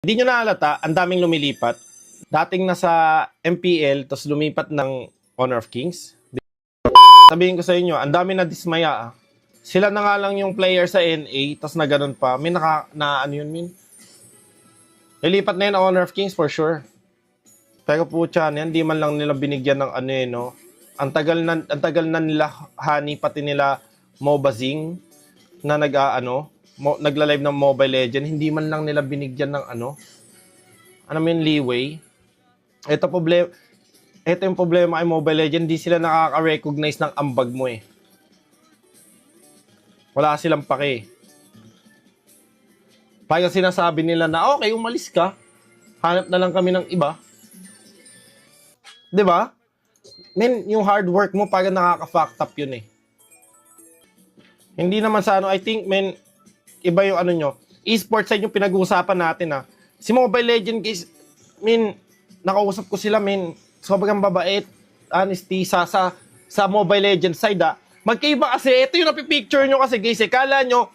Hindi nyo nahalata, ang daming lumilipat. Dating nasa MPL, tapos lumipat ng Honor of Kings. Sabihin ko sa inyo, ang dami na dismaya. ah. Sila na nga lang yung player sa NA, tapos na ganun pa. May naka, na ano yun, min? Lilipat na yun Honor of Kings for sure. Pero po yan, hindi man lang nila binigyan ng ano eh, no? Ang tagal na, ang tagal na nila, honey, pati nila Mobazing, na nag, ah, ano, mo, nagla-live ng Mobile Legend, hindi man lang nila binigyan ng ano, ano mo yun, leeway. Ito problem, ito yung problema kay Mobile Legend, hindi sila nakaka-recognize ng ambag mo eh. Wala silang pake. Kaya sinasabi nila na, okay, umalis ka. Hanap na lang kami ng iba. 'Di ba? Men, yung hard work mo parang nakaka-fucked up yun eh. Hindi naman sa ano, I think, men, iba yung ano nyo. E-sports side yung pinag-uusapan natin ah. Si Mobile Legend guys, men, nakausap ko sila, men, sobrang babait, honesty, sa, sa, sa Mobile Legend side ah. Magkaiba kasi, ito yung napipicture nyo kasi guys, eh, kala nyo,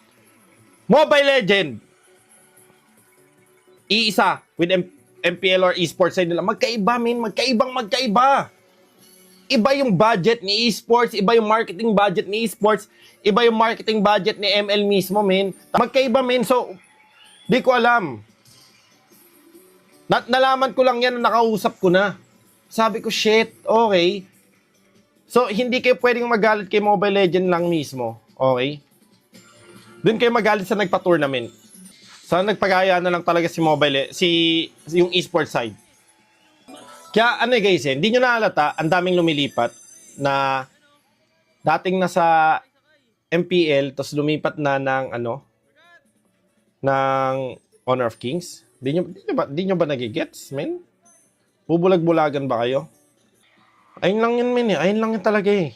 Mobile Legend, iisa with M- MPL or esports side nila. Magkaiba, min. Magkaibang magkaiba. Iba yung budget ni esports, iba yung marketing budget ni esports, iba yung marketing budget ni ML mismo, min. Magkaiba, min. So, di ko alam. Na- nalaman ko lang yan na nakausap ko na. Sabi ko, shit, okay. So, hindi kayo pwedeng magalit kay Mobile Legend lang mismo. Okay? Doon kayo magalit sa nagpa-tournament. Sa nagpagaya na lang talaga si mobile, si yung esports side. Kaya ano eh guys, eh, hindi nyo nahalata, ang daming lumilipat na dating nasa MPL, tapos lumipat na ng ano, ng Honor of Kings. Di nyo, di nyo ba, di nyo ba nagigets, men? Bubulag-bulagan ba kayo? Ayun lang yun, men eh. Ayun lang yun talaga eh.